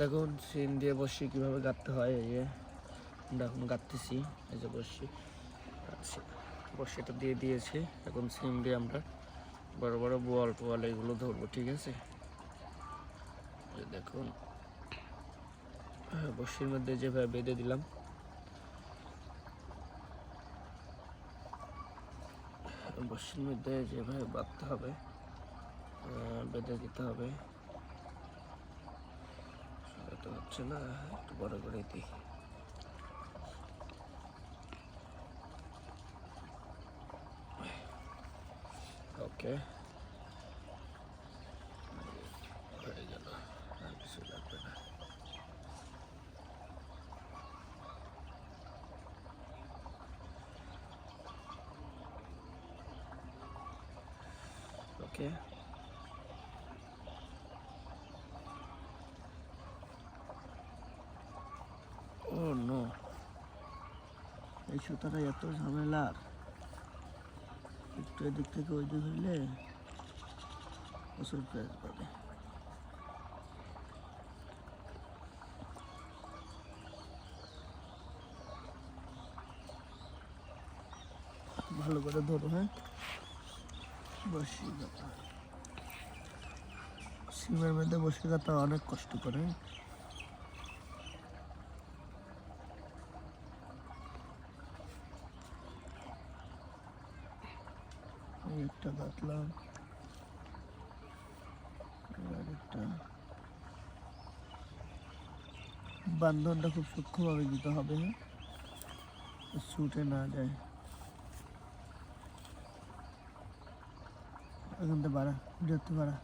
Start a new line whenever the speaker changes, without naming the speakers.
দেখুন, সিম দিয়ে বসি, কীভাবে গাঁথতে হয়, এই যে। আমরা এখন এই যে বসি। আচ্ছা বসিটা দিয়ে দিয়েছি। এখন সিম দিয়ে আমরা বড় বড় বোয়াল টোয়াল এগুলো ধরবো, ঠিক আছে? দেখুন, বসির মধ্যে যেভাবে বেঁধে দিলাম। বসির মধ্যে যেভাবে বাঁধতে হবে বেঁধে দিতে হবে। সেটা তো হচ্ছে না একটু বড় এই এত ঝামেলার। একটু এদিক থেকে ওই দিক হইলে প্রচুর প্রাইস পাবে ভালো করে ধরো হ্যাঁ? বসি সিমের মধ্যে বসে গাথা অনেক কষ্ট করে একটা একটা বান্ধনটা খুব সূক্ষ্মভাবে দিতে হবে হ্যাঁ ছুটে না যায়। এখান থেকে বাড়া যেতে বাড়া।